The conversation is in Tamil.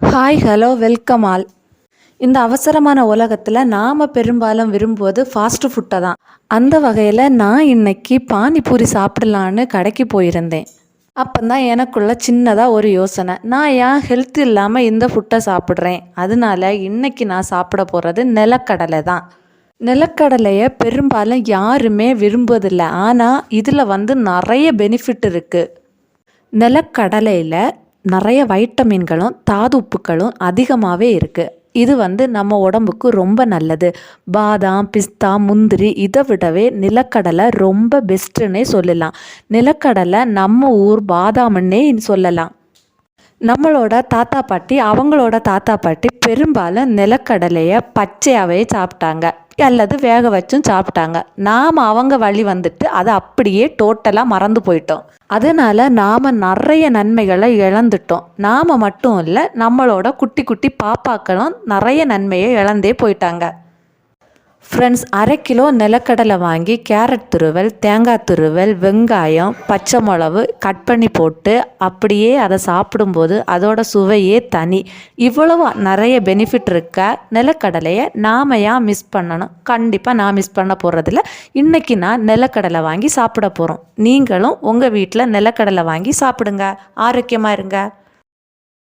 ஹாய் ஹலோ வெல்கம் ஆல் இந்த அவசரமான உலகத்தில் நாம் பெரும்பாலும் விரும்புவது ஃபாஸ்ட் ஃபுட்டை தான். அந்த வகையில் நான் இன்னைக்கு பானிபூரி சாப்பிடலான்னு கடைக்கு போயிருந்தேன். அப்போ தான் எனக்குள்ள சின்னதாக ஒரு யோசனை. நான் ஏன் ஹெல்த் இல்லாமல் இந்த ஃபுட்டை சாப்பிட்றேன்? அதனால இன்னைக்கு நான் சாப்பிட போகிறது நிலக்கடலை தான். நிலக்கடலையை பெரும்பாலும் யாருமே விரும்புவதில்லை. ஆனால் இதில் வந்து நிறைய பெனிஃபிட் இருக்குது நிலக்கடலையில் நிறைய வைட்டமின்களும் தாது உப்புக்களும் அதிகமாகவே இருக்குது இது வந்து நம்ம உடம்புக்கு ரொம்ப நல்லது. பாதாம் பிஸ்தா முந்திரி இதை விடவே நிலக்கடலை ரொம்ப பெஸ்ட்டுன்னே சொல்லலாம். நிலக்கடலை நம்ம ஊர் பாதாம்னே சொல்லலாம். நம்மளோட தாத்தா பாட்டி அவங்களோட தாத்தா பாட்டி பெரும்பாலும் நிலக்கடலையை பச்சையாகவே சாப்பிட்டாங்க. அல்லது வேக வச்சும் சாப்பிட்டாங்க. நாம் அவங்க வழி வந்துட்டு அதை அப்படியே டோட்டலாக மறந்து போயிட்டோம். அதனால் நாம் நிறைய நன்மைகளை இழந்துட்டோம். நாம் மட்டும் இல்லை நம்மளோட குட்டி குட்டி பாப்பாக்களும் நிறைய நன்மையை இழந்தே போயிட்டாங்க. ஃப்ரெண்ட்ஸ் அரை கிலோ நிலக்கடலை வாங்கி கேரட் துருவல் தேங்காய் துருவல் வெங்காயம் பச்சை மிளகு கட் பண்ணி போட்டு அப்படியே அதை சாப்பிடும்போது அதோட சுவையே தனி. இவ்வளவு நிறைய பெனிஃபிட் இருக்க நிலக்கடலையை நாம் ஏன் மிஸ் பண்ணணும்? கண்டிப்பாக நான் மிஸ் பண்ண போகிறதில்ல இன்றைக்கி நான் நிலக்கடலை வாங்கி சாப்பிட போகிறோம் நீங்களும் உங்கள் வீட்டில் நிலக்கடலை வாங்கி சாப்பிடுங்க. ஆரோக்கியமாக இருங்க.